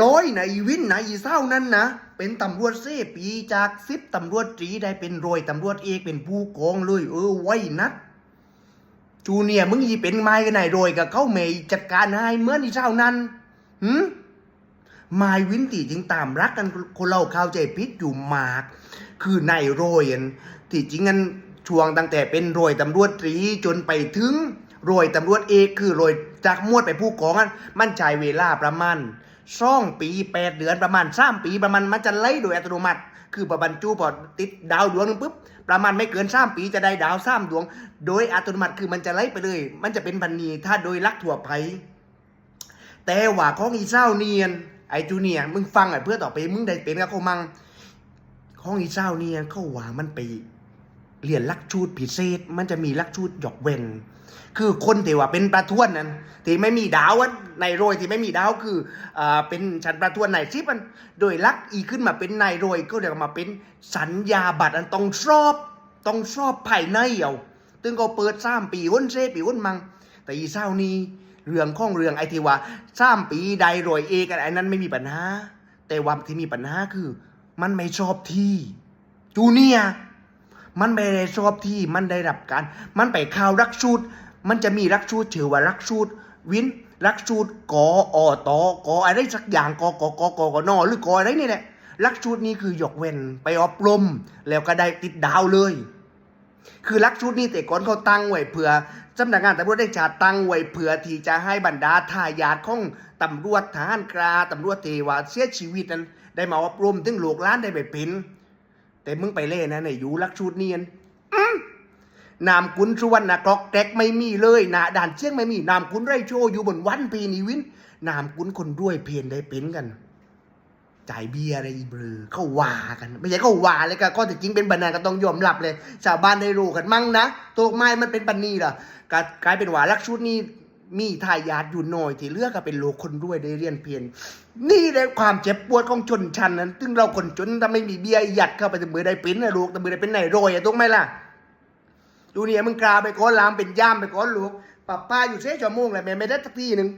ร้อยในวินในอีเศร้านั้นนะ เป็นตำรวจเซปีจากสิบตำรวจตรีได้เป็นโรยตำรวจเอกเป็นผู้กองเลย เออไว้นัดจูเนียมึงยีเป็นไม้กันไหนโรยกับเขาเมย์จัดการให้เหมื่อนอีเศร้านั้นหืมไม้วินตีจริงตามรักกันคนเราเข้าใจพิษอยู่มาก คือนายโรยอันที่จริงกันช่วงตั้งแต่เป็นโรยตำรวจตรีจนไปถึงโรยตำรวจเอกคือโรยจากมวดไปผู้กองนั้นมันใช้เวลาประมาณ ซ่องปีแปดเดือนประมาณสามปีประมาณมันจะไล่โดยอัตโนมัติ คือประบรรจุพอติดดาวดวงนึงปุ๊บประมาณไม่เกินสามปีจะได้ดาวสามดวง โดยอัตโนมัติคือมันจะไล่ไปเลย มันจะเป็นพันนีถ้าโดยลักถั่วไปแต่ว่าของอีเศร้าเนียนไอจูเนียมึงฟังไอเพื่อต่อไปมึงได้เป็นกับเขามังของอีเศร้าเนียนเขาว่ามันไป เรียนลักชูดพิเศษ มันจะมีลักชูดหยอกเว้นคือคนที่ว่าเป็นประท้วนนั้นที่ไม่มีดาวในโรยที่ไม่มีดาวคืออ่าเป็นชั้นประท้วนในซิปันโดยลักอีขึ้นมาเป็นนายโรยก็เรียกมาเป็นสัญญาบัตรอันต้องสอบต้องสอบภายในเอาตึงก็เปิดสามปีวนเซปีวนมัง แต่อีเศร้านี้เรื่องข้องเรื่องไอ้ที่ว่าสามปีใดโรยเอกอะไรนั้นไม่มีปัญหาแต่ว่าที่มีปัญหาคือ มันไม่ชอบที่จูเนียร์ มันไม่ได้ชอบที่มันได้รับการ มันไปข่าวรักชูดมันจะมีรักชูดชื่อว่ารักชูดวินรักชูดกออตอกออะไรสักอย่างกอกอกอกอกนอหรือกออะไรนี่แหละรักชูดนี่คือหยกเว้นไปอบรมแล้วก็ได้ติดดาวเลย คือลักชุดนี้แต่ก่อนเขาตั้งไว้เผื่อสำนักงานตำรวจได้จัดตั้งไว้เผื่อที่จะให้บรรดาทายาทของตำรวจทหารกราตำรวจเทวาเสียชีวิตนั้นได้มาอบรมถึงลูกหล้านได้ไปเป็น แต่มึงไปเล่นนะในยู่ลักชุดเนียนนามคุณสุวรรณกรอกแตกไม่มีเลยนะด่านเชียงไม่มีนามคุณไรโชอยู่บนวันพีนีวินนามคุณคนด้วยเพียนได้เป็นกัน จ่ายเบียร์อะไรเบลอเขาว่ากัน ไม่ใช่เขาว่าเลยก็ก็แต่จริงเป็นบันนาก็ต้องยอมรับเลย ชาวบ้านได้รู้กันมั่งนะตัวไม้มันเป็นปันนีล่ะกกลายเป็นว่าลักชุดนี้ มีทายาทอยู่หน่อย ที่เลือกก็เป็นโลกคนด้วยได้เรียนเพียน นี่เลยความเจ็บปวดของชนชั้นนั้น ซึ่งเราคนจนถ้าไม่มีเบียร์ยัดเข้าไปแต่มือได้เป็นนะลูกแต่มือได้เป็นไหนรวยอะถูกไหมล่ะดูเนี่ยมึงกลาไปก้อนลามเป็นย่ามไปก้อนลูกป้าป้าอยู่เสียชั่วโมงเลยแม่ไม่ได้สักทีหนึ่ง